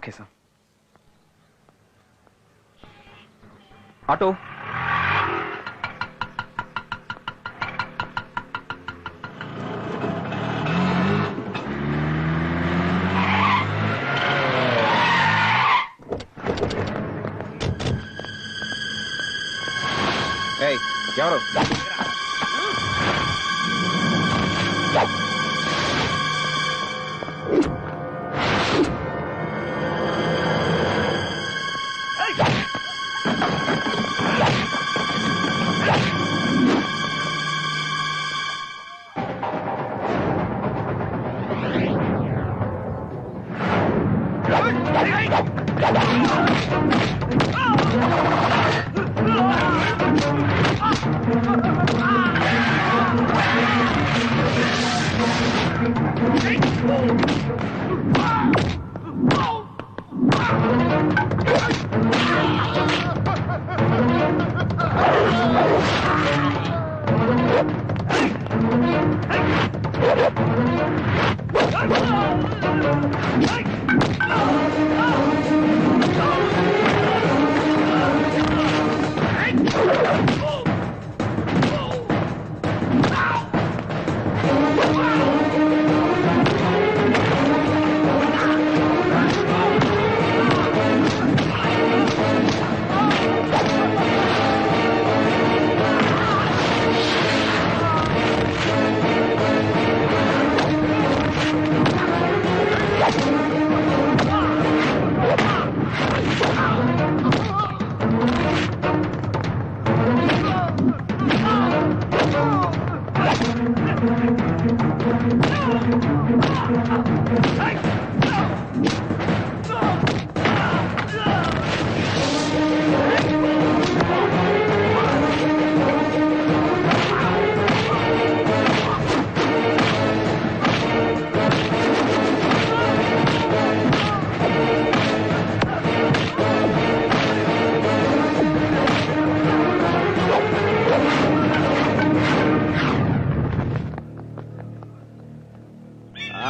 Okay sir. Auto. ఎవరు?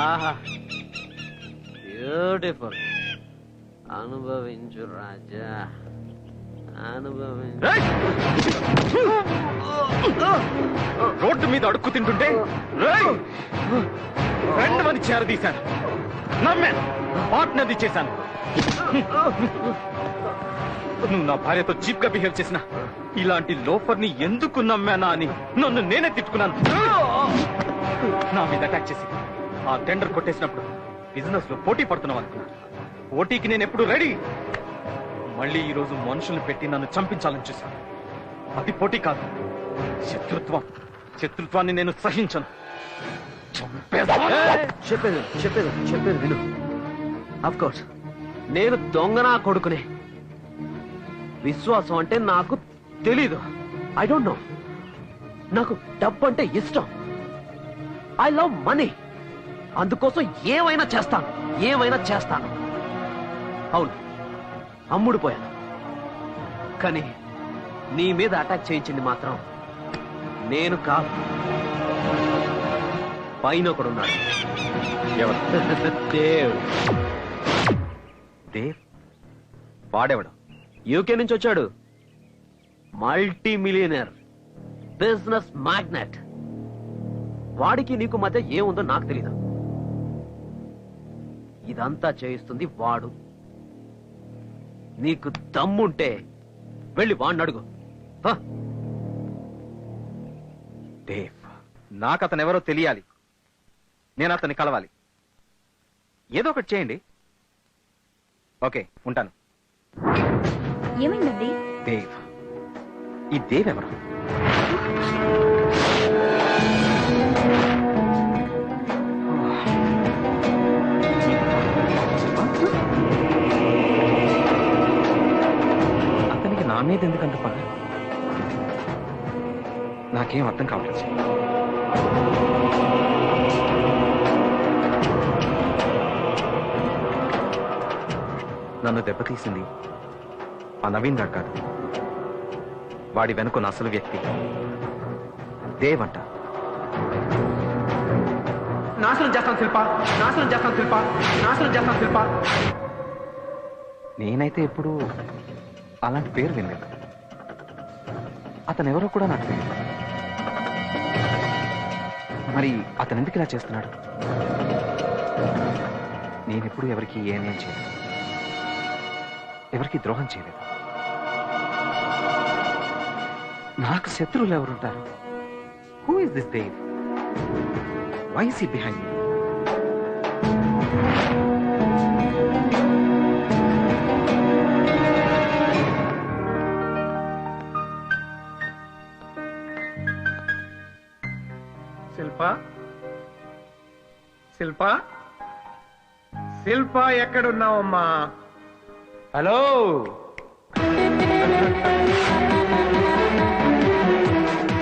ఆహా. Beautiful అనుభవించు రాజా. అనుభవించు. రోడ్డు మీద అడుక్కు తింటుంటే రేయ్! రెండు మంది చేరదీశాను నమ్మాను. పార్ట్నర్ది చేశాను. నువ్వు నా భార్యతో చీప్గా బిహేవ్ చేసిన ఇలాంటి లోఫర్ని ఎందుకు నమ్మానా అని నన్ను నేనే తిట్టుకున్నాను. నా మీద అటాక్ చేసి. ఆ టెండర్ కొట్టేసినప్పుడు బిజినెస్లో పోటీ పడుతున్నాం అనుకున్నాను పోటీకి నేను ఎప్పుడు రెడీ? మళ్ళీ ఈ రోజు మనుషులు పెట్టి నన్ను చంపించాలని చూశాను. అది పోటీ కాదు శత్రుత్వం. శత్రుత్వాన్ని నేను సహించను. చెప్పేది చెప్పేది చెప్పేది విను. అఫ్ కోర్స్ నేను దొంగనా కొడుకునే? విశ్వాసం అంటే నాకు తెలీదు. ఐ డోంట్ నో నాకు డబ్బు అంటే ఇష్టం. ఐ లవ్ మనీ అందుకోసం ఏమైనా చేస్తాను. ఏమైనా చేస్తాను. అవును అమ్ముడు పోయాను. కానీ నీ మీద అటాక్ చేయించింది మాత్రం నేను కాదు. పైన ఒకడున్నాడు. ఎవరు? దేవ్. దేవ్? వాడెవడు? యూకే నుంచి వచ్చాడు. Multi millionaire business magnate. వాడికి నీకు మధ్య ఏముందో నాకు తెలీదు. ఇదంతా చేయిస్తుంది వాడు. నీకు దమ్ముంటే వెళ్ళి వాడిని అడుగు. హ, దేవ్ నాకు అతను ఎవరో తెలియాలి. నేను అతన్ని కలవాలి. ఏదో ఒకటి చేయండి. ఓకే ఉంటాను. ఏమైందండి? దేవ్ ఈ దేవ్ ఎవరు మీద ఎందుకంత పగ? నాకేం అర్థం కావట్లేదు నన్ను దెబ్బతీసింది ఆ నవీన్ గారు కాదు. వాడి వెనుకున్న అసలు వ్యక్తి దేవంట నాశనం చేస్తాను శిల్ప. నాశనం చేస్తాను శిల్ప. నాశనం చేస్తాను శిల్ప. నేనైతే ఎప్పుడు అలాంటి పేరు వినలేదు. అతను ఎవరో కూడా నాకు తెలియదు. మరి అతను ఎందుకు ఇలా చేస్తున్నాడు? నేను ఎప్పుడు ఎవరికి ఏ అన్యాయం చేయలేదు. ఎవరికి ద్రోహం చేయలేదు. నాకు శత్రువులు ఎవరుంటారు? Who is this Dev Y C behind Shilpa? Shilpa? Shilpa ఎక్కడున్నావమ్మా? Hello?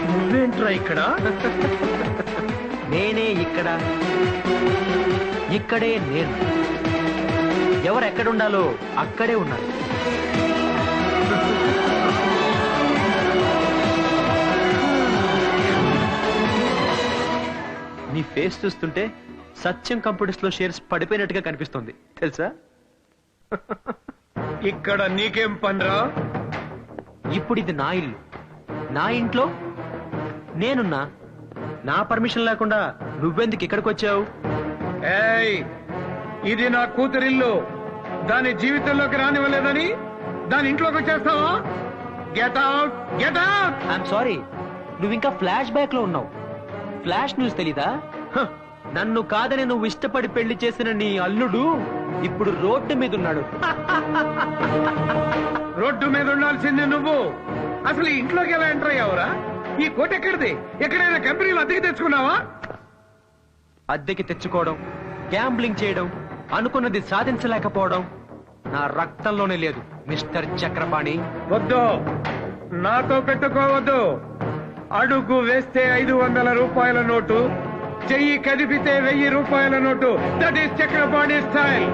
నువ్వేంట్రా ఇక్కడ? నేనే ఇక్కడ. ఇక్కడే నేను. ఎవరు ఎక్కడుండాలో అక్కడే ఉన్నారు. నీ ఫేస్ చూస్తుంటే సత్యం కంప్యూటర్స్లో షేర్స్ పడిపోయినట్టుగా కనిపిస్తుంది. తెలుసా? ఇక్కడ నీకేం పనిరా ఇప్పుడు ఇది నా ఇల్లు. నా ఇంట్లో నేనున్నా. నా పర్మిషన్ లేకుండా నువ్వెందుకు ఇక్కడికి వచ్చావు? ఏయ్ ఇది నా కూతురిల్లు. దాని జీవితంలోకి రానివ్వలేదని దాని ఇంట్లోకి వచ్చేస్తావా? Get out get out I'm sorry నువ్వు ఇంకా ఫ్లాష్ బ్యాక్లో ఉన్నావు. ఫ్లాష్ న్యూస్ తెలీదా? నన్ను కాదని నువ్వు ఇష్టపడి పెళ్ళి చేసిన నీ అల్లుడు ఇప్పుడు రోడ్డు మీద ఉన్నాడు రోడ్డు మీద ఉండాల్సింది నువ్వు. అసలు ఇంట్లోకి ఎలా ఎంటర్ అయ్యావురా? ఈ కోట ఎక్కడిది? ఎక్కడైనా కంపెనీలు అద్దెకి తెచ్చుకున్నావా? అద్దెకి తెచ్చుకోవడం గ్యాంబ్లింగ్ చేయడం అనుకున్నది సాధించలేకపోవడం నా రక్తంలోనే లేదు మిస్టర్ చక్రపాణి. వద్దు. నాతో పెట్టుకోవద్దు. అడుగు వేస్తే ఐదు వందల రూపాయల నోటు చెయ్యి కదిపితే వెయ్యి రూపాయల నోటు. దట్ ఈస్ చక్రపాణి స్టైల్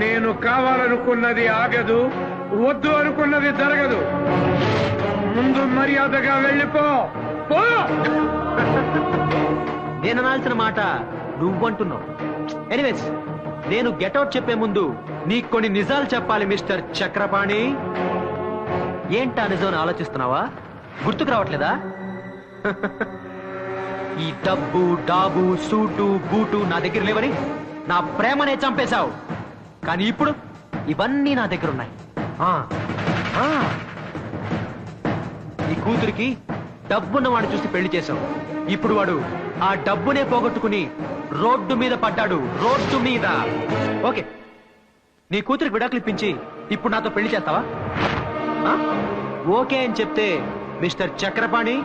నేను కావాలనుకున్నది ఆగదు వద్దు అనుకున్నది జరగదు. ముందు మర్యాదగా వెళ్ళిపో. నేను అనాల్సిన మాట నువ్వంటున్నావు. ఎనీవేస్ నేను గెటౌట్ చెప్పే ముందు నీకు కొన్ని నిజాలు చెప్పాలి మిస్టర్ చక్రపాణి. ఏంటా నిజం ఆలోచిస్తున్నావా? గుర్తుకు రావట్లేదా? ఈ డబ్బు డాబు సూటు బూటు నా దగ్గర లేవని నా ప్రేమనే చంపేశావు. కానీ ఇప్పుడు ఇవన్నీ నా దగ్గర ఉన్నాయి. ఆ, ఆ. ఈ కూతురికి డబ్బున్న వాడు చూసి పెళ్ళి చేశావు. ఇప్పుడు వాడు ఆ డబ్బునే పోగొట్టుకుని రోడ్డు మీద పడ్డాడు. రోడ్డు మీద. ఓకే. నీ కూతురికి విడాకులు ఇప్పించి ఇప్పుడు నాతో పెళ్ళి చేస్తావా? ఆ? ఓకే అని చెప్తే మిస్టర్ చక్రపాణి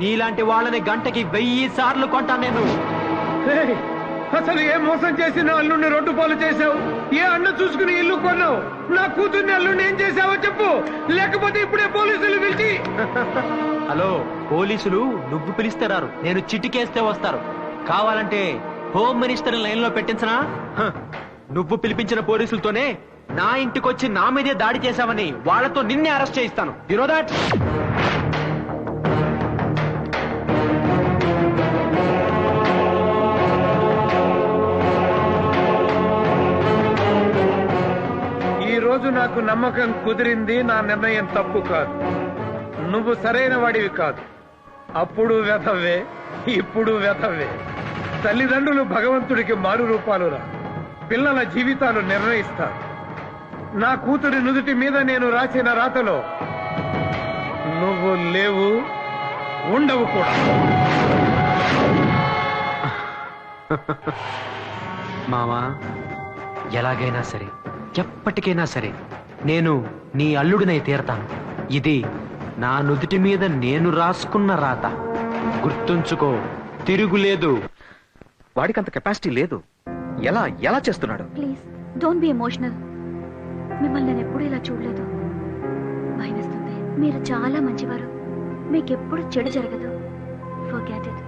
నీలాంటి వాళ్ళని గంటకి వెయ్యి సార్లు కొంటాను నేను. అసలు ఏ మోసం చేసి నా అల్లుడిని రొడ్డు పాలు చేసావు ఏ అన్న చూసుకుని ఇల్లు కొన్నావు? నా కూతుర్ని అల్లుడిని ఏం చేసావో చెప్పు. లేకపోతే ఇప్పుడే పోలీసులు పిలిచి హలో పోలీసులు నువ్వు పిలిస్తే రారు. నేను చిటికేస్తే వస్తారు. కావాలంటే హోమ్ మినిస్టర్ లైన్లో పెట్టించనా నువ్వు పిలిపించిన పోలీసులతోనే నా ఇంటికొచ్చి నా మీదే దాడి చేశావని వాళ్ళతో నిన్నే అరెస్ట్ చేయిస్తాను. యు నో దాట్ రోజు నాకు నమ్మకం కుదిరింది నా నిర్ణయం తప్పు కాదు. నువ్వు సరైన వాడివి కాదు. అప్పుడు వెధవే ఇప్పుడు వెధవే. తల్లిదండ్రులు భగవంతుడికి మారు రూపాలురా. పిల్లల జీవితాలు నిర్ణయిస్తారు. నా కూతురి నుదుటి మీద నేను రాసిన రాతలో నువ్వు లేవు ఉండవు కూడా. మామా ఎలాగైనా సరే ఎప్పటికైనా సరే నేను నీ అల్లుడినై తీరతాను. ఇది నా నుదుటి మీద నేను రాసుకున్న రాత. గుర్తుంచుకో తిరుగులేదు. వాడికి అంత కెపాసిటీ లేదు. ఎలా ఎలా చేస్తున్నాడు? Please don't be emotional. మిమ్మల్ని నేను ఎప్పుడూ ఇలా చూడలేదు. భయమేస్తుంది. మీరు చాలా మంచివారు. మీకెప్పుడు చెడు జరగదు. Forget it.